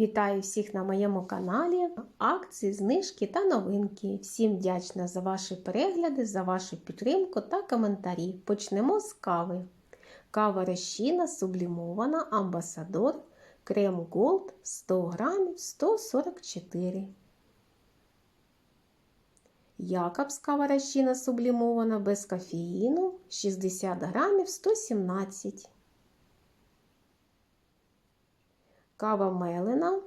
Вітаю всіх на моєму каналі. Акції, знижки та новинки. Всім вдячна за ваші перегляди, за вашу підтримку та коментарі. Почнемо з кави. Кава розчина сублімована, амбасадор, крем Голд 100 грамів 144. Якобс кава розчина сублімована без кофеїну 60 грамів 117. Кава мелена,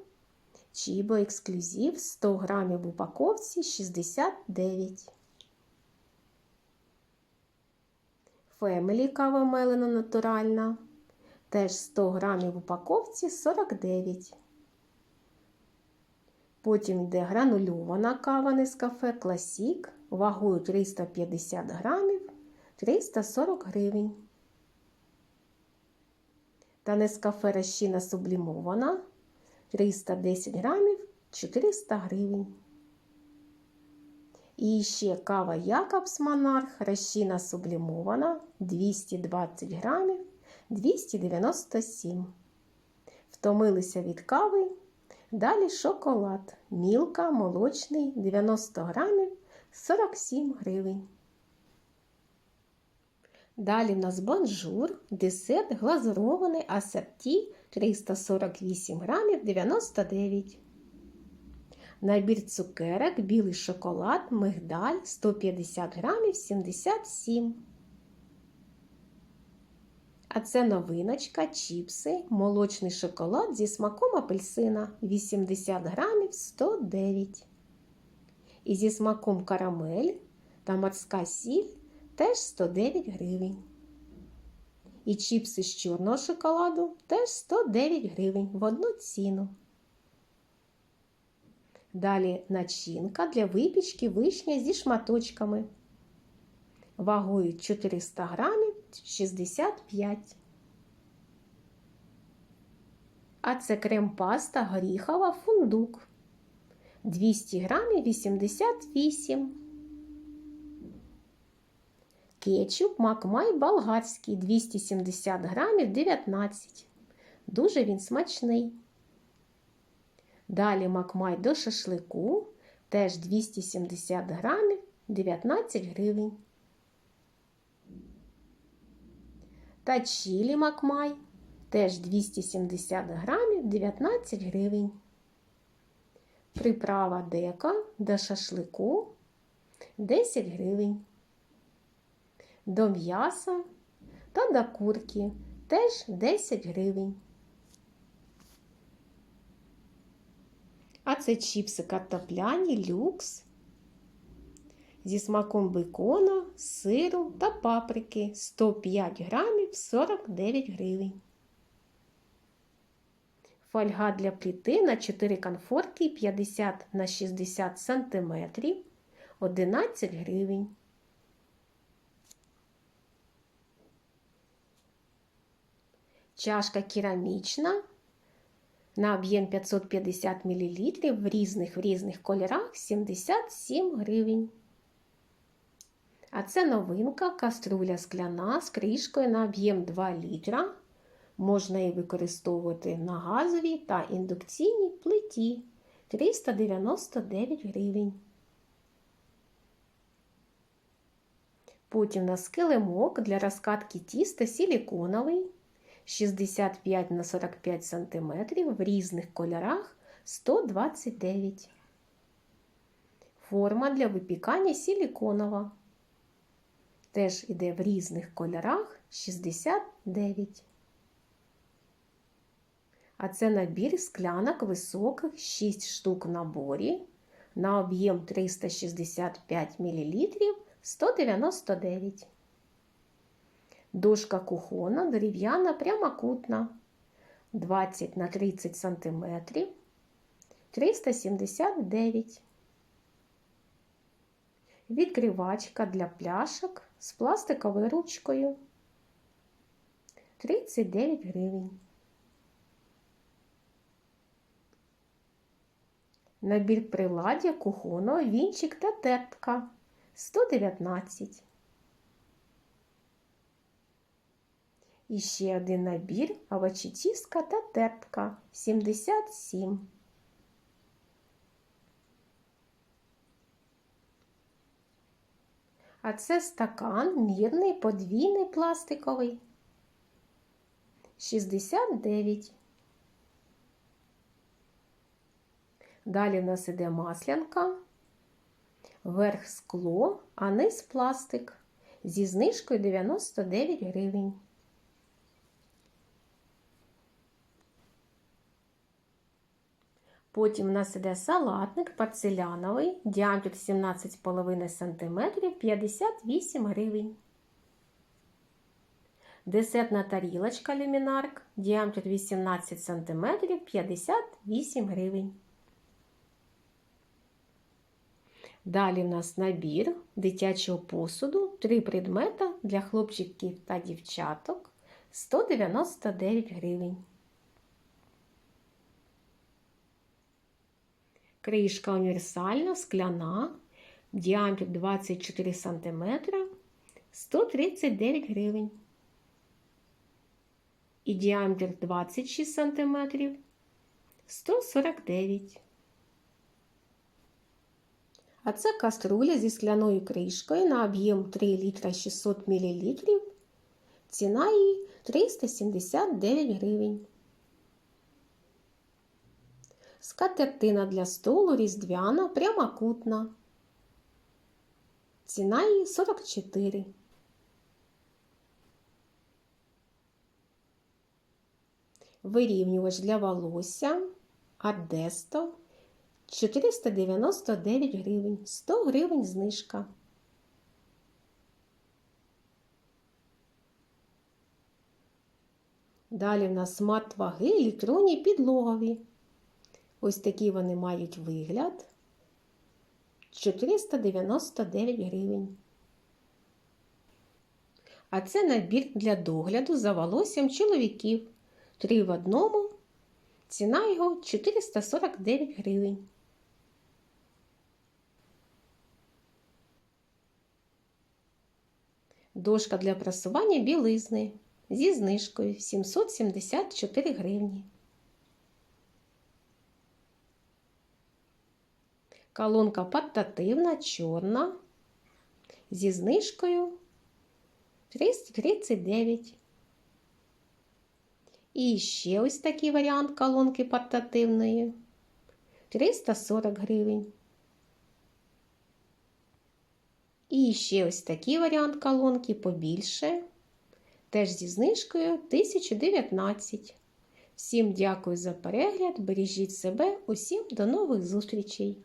Чібо ексклюзив 100 грамів в упаковці 69. Фемелі кава мелена натуральна. Теж 100 грамів в упаковці 49. Потім йде гранульована кава Нескафе Класік вагою 350 грамів 340 гривень. Та Нескафе розчина сублімована 310 грамів 400 гривень. І ще кава Якобс Монарх розчина сублімована 220 грамів 297. Втомилися від кави. Далі шоколад. Мілка молочний 90 грамів 47 гривень. Далі в нас бонжур, десерт глазурований асорті 348 грамів 99. Набір цукерок, білий шоколад, мигдаль 150 грамів 77. А це новиночка, чіпси, молочний шоколад зі смаком апельсина 80 грамів 109. І зі смаком карамель та морська сіль теж 109 гривень. І чіпси з чорного шоколаду теж 109 гривень в одну ціну. Далі начинка для випічки вишня зі шматочками. Вагою 400 грамів 65. А це крем-паста горіхова фундук. 200 грамів 88. Кетчуп Макмай болгарський 270 грамів 19. Дуже він смачний. Далі Макмай до шашлику теж 270 грамів 19 гривень. Та чілі Макмай теж 270 грамів 19 гривень. Приправа дека до шашлику 10 гривень. До м'яса та до курки теж 10 гривень. А це чіпси картопляні люкс зі смаком бекона, сиру та паприки 105 грамів 49 гривень. Фольга для пліти на 4 конфорки 50 на 60 см 11 гривень. Чашка керамічна на об'єм 550 мл в різних в різних кольорах 77 гривень. А це новинка каструля скляна з кришкою на об'єм 2 літра. Можна її використовувати на газовій та індукційній плиті 399 гривень. Потім на килимок для розкатки тіста силіконовий 65 на 45 см в різних кольорах 129. Форма для випікання силіконова. Теж іде в різних кольорах 69. А це набір склянок високих 6 штук в наборі на об'єм 365 мл 199. Дошка кухона дерев'яна прямокутна 20 на 30 см 379. Відкривачка для пляшок з пластиковою ручкою 39 гривень. Набір приладдя кухонного вінчик та тертка 119. І ще один набір овочетівська та тертка 77. А це стакан мірний подвійний пластиковий 69. Далі в нас іде маслянка, верх скло, а низ пластик зі знижкою 99 гривень. Потім у нас іде салатник порцеляновий, діаметр 17,5 см 58 гривень. Десертна тарілочка люмінарк, діаметр 18 см 58 гривень. Далі в нас набір дитячого посуду, три предмета для хлопчиків та дівчаток 199 гривень. Кришка універсальна, скляна, діаметр 24 см 139 гривень. І діаметр 26 см 149 А це каструля зі скляною кришкою на об'єм 3 літра 600 мл. Ціна її 379 гривень. Скатертина для столу різдвяна, прямокутна. Ціна її 44. Вирівнювач для волосся Ардесто 499 гривень, 100 гривень знижка. Далі в нас смарт-ваги електронні підлогові. Ось такі вони мають вигляд 499 гривень. А це набір для догляду за волоссям чоловіків. Три в одному. Ціна його 449 гривень. Дошка для прасування білизни зі знижкою 774 гривні. Колонка портативна, чорна, зі знижкою 339. І ще ось такий варіант колонки портативної 340 гривень. І ще ось такий варіант колонки побільше, теж зі знижкою 1019. Всім дякую за перегляд, бережіть себе, усім до нових зустрічей!